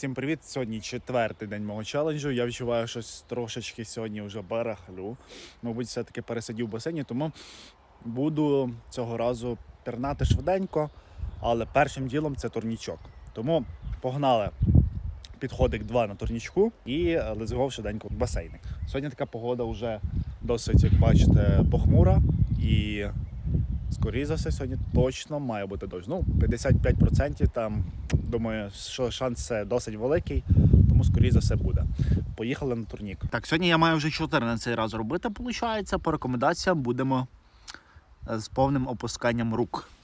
Всім привіт! Сьогодні четвертий день мого челенджу. Я відчуваю, щось трошечки сьогодні вже барахлю. Мабуть, все-таки пересидів в басейні, тому буду цього разу пірнати швиденько, але першим ділом це турнічок. Тому погнали підходик 2 на турнічку і лезгов швиденько в басейник. Сьогодні така погода вже досить, як бачите, похмура і Скоріше за все, сьогодні точно має бути дощ. Ну, 55% там, думаю, що шанс досить великий, тому скоріше за все буде. Поїхали на турнік. Так, сьогодні я маю вже 14 раз робити, виходить. По рекомендаціям будемо е, з повним опусканням рук. –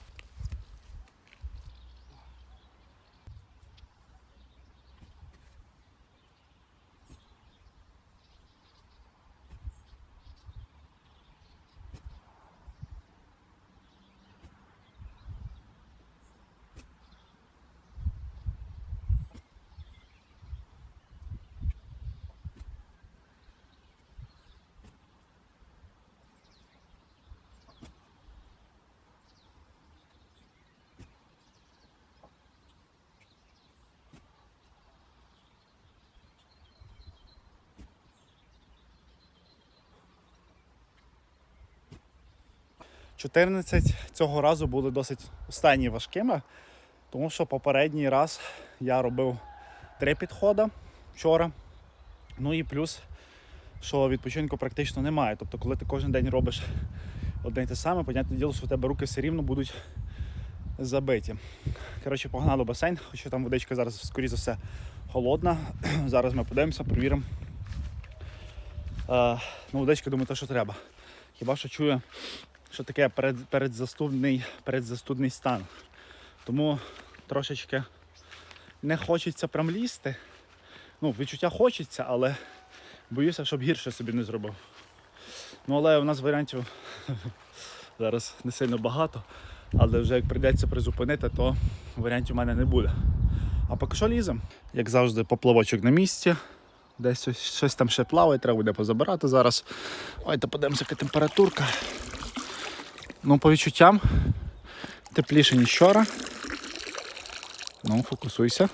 14 цього разу були досить останні важкими, тому що попередній раз я робив три підходи вчора. Ну і плюс, що відпочинку практично немає. Тобто, коли ти кожен день робиш одне й те саме, понятне діло, що в тебе руки все рівно будуть забиті. Коротше, погнали в басейн, хоча там водичка зараз, скоріше за все, холодна. Зараз ми подивимося, перевіримо. Е, ну, водичка, думаю, те, що треба. Хіба що чую, що таке перед, передзастудний, передзастудний стан. Тому трошечки не хочеться прям лізти. Ну, відчуття хочеться, але боюся, щоб гірше собі не зробив. Ну, але у нас варіантів зараз не сильно багато, але вже як прийдеться призупинити, то варіантів у мене не буде. А поки що лізем. Як завжди, поплавочок на місці. Десь щось там ще плаває, треба буде позабирати зараз. Давайте подивимося, яка температурка. Ну, по відчуттям тепліше, ніж вчора. Ну, фокусуйся.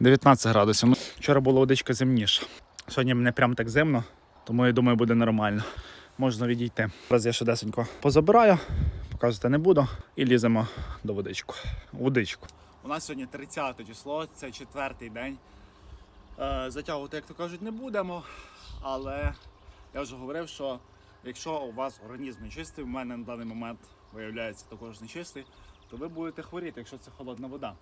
19 градусів. Ну, Вчора була водичка зимніша. Сьогодні не прям так зимно, тому я думаю, буде нормально. Можна відійти. Зараз я ще десенько позабираю, показувати не буду. І ліземо до водичку. Водичку. У нас сьогодні 30 число, це четвертий день. Е, Затягувати, як то кажуть, не будемо. Але я вже говорив, що якщо у вас організм не чистий, в мене на даний момент виявляється також не чистий, то ви будете хворіти, якщо це холодна вода.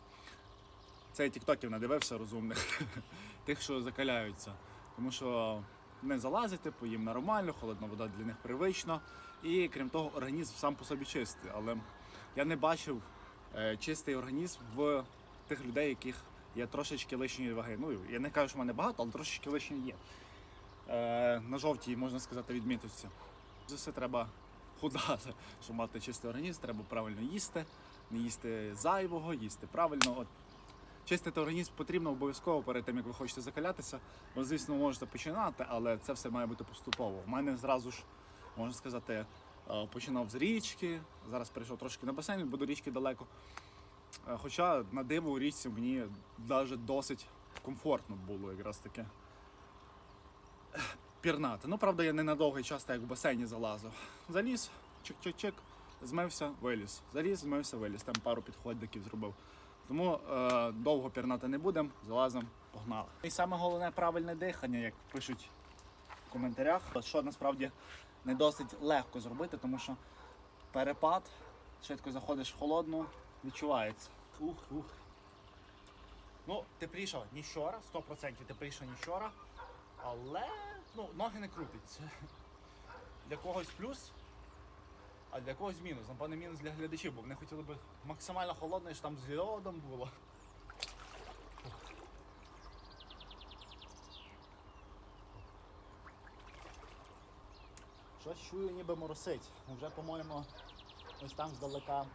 Це я тіктоків надивився розумних, тих, що закаляються. Тому що не залазить, типу, їм нормально, холодна вода для них привична. І крім того, організм сам по собі чистий. Але я не бачив е, чистий організм в тих людей, яких є трошечки лишньої ваги. Ну, я не кажу, що в мене багато, але трошечки лишньої є. Е, на жовтій, можна сказати, відміточці. За все треба худати, щоб мати чистий організм, треба правильно їсти, не їсти зайвого, їсти правильно. От. Чистити організм потрібно обов'язково перед тим, як ви хочете закалятися. Ви, звісно, можете починати, але це все має бути поступово. У мене зразу ж, можна сказати, е, починав з річки, зараз перейшов трошки на басейн, бо до річки далеко. Е, Хоча на диво у річці мені навіть досить комфортно було якраз таке пірнати. Ну, правда, я не на довгий час так як в басейні залазив. Заліз, чик-чик-чик, змився, виліз. Заліз, змився, виліз. Там пару підходиків зробив. Тому е, довго пірнати не будемо, залазимо, погнали. І саме головне правильне дихання, як пишуть в коментарях, що насправді не досить легко зробити, тому що перепад, швидко заходиш в холодну, відчувається. Ух, ух. Ну, тепліше, ніж вчора, 100% тепліше, ніж вчора. Але ну, ноги не крутяться. Для когось плюс, а для когось мінус. Напевно, мінус для глядачів, бо вони хотіли б максимально холодно, щоб там з льодом було. Щось чую, ніби моросить. Вже, по-моєму, ось там здалека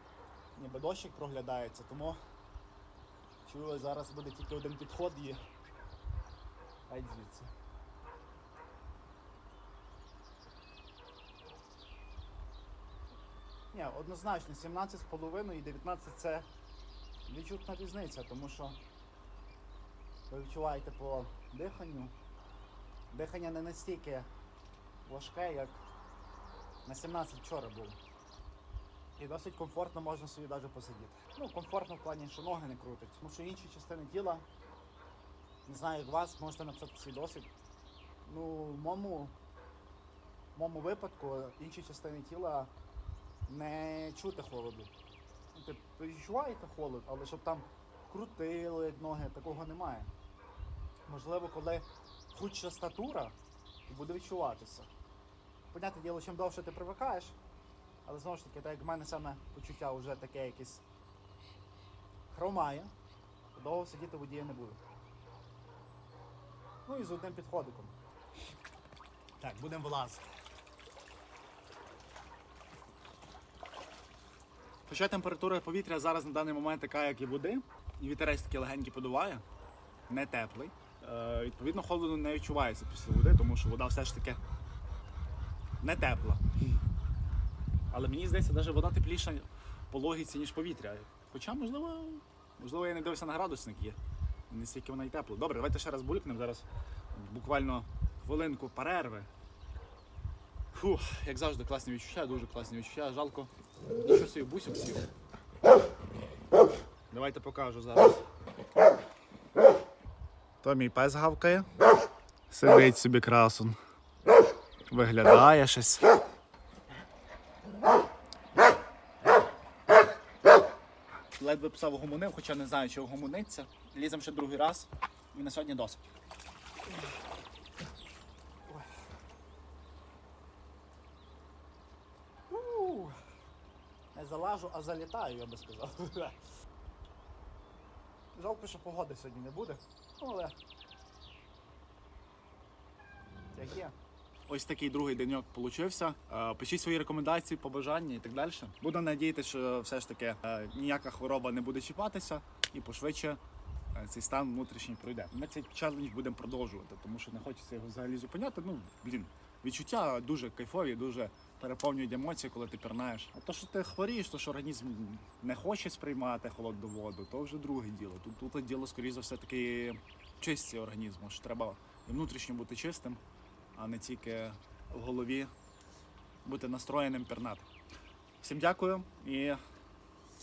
ніби дощик проглядається, тому чую, зараз буде тільки один підход і геть звідси. Ні, однозначно, 17,5 і 19 це відчутна різниця, тому що Ви відчуваєте по диханню. Дихання не настільки важке, як на 17 вчора було. І досить комфортно можна собі навіть посидіти. Ну, комфортно в плані, що ноги не крутить. Тому що інші частини тіла, не знаю, як вас, можете написати свій досвід. Ну, в моєму, в моєму випадку інші частини тіла не чути холоду. Типу, відчуваєте холод, але щоб там крутили ноги, такого немає. Можливо, коли худша статура, то буде відчуватися. Понятне діло, чим довше ти привикаєш, але знову ж таки, так як в мене саме почуття вже таке якесь хромає, то довго сидіти в воді не буду. Ну і з одним підходиком. Так, будемо вилазити. Хоча температура повітря зараз на даний момент така, як і води, і вітерець такий легенький подуває, не теплий. Е, відповідно, холоду не відчувається після води, тому що вода все ж таки не тепла. Але мені здається, навіть вода тепліша по логіці, ніж повітря. Хоча, можливо, можливо, я не дивився на градусник є. Не стільки вона й тепла. Добре, давайте ще раз булькнемо зараз. Буквально хвилинку перерви. Фух, як завжди, класні відчуття, дуже класні відчуття. Жалко, що собі бусик сів. Давайте покажу зараз. То мій пес гавкає. Сидить собі красун. Виглядає щось. Ледве пса вгомонив, хоча не знаю, чи вгомониться. Лізем ще другий раз. І на сьогодні досить. Не залажу, а залітаю, я би сказав. Жалко, що погоди сьогодні не буде. Але. Як є. Ось такий другий деньок получився. Е, Пишіть свої рекомендації, побажання і так далі. Буду надіятися, що все ж таки е, ніяка хвороба не буде чіпатися і пошвидше е, цей стан внутрішній пройде. Ми цей челендж будемо продовжувати, тому що не хочеться його взагалі зупиняти. Ну, блін, відчуття дуже кайфові, дуже переповнюють емоції, коли ти пірнаєш. А то, що ти хворієш, то що організм не хоче сприймати холодну воду, то вже друге діло. Тут, тут діло, скоріше за все, таки чисті організму, що треба і внутрішньо бути чистим, а не тільки в голові бути настроєним пірнати. Всім дякую і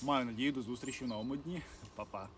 маю надію до зустрічі в новому дні. Па-па.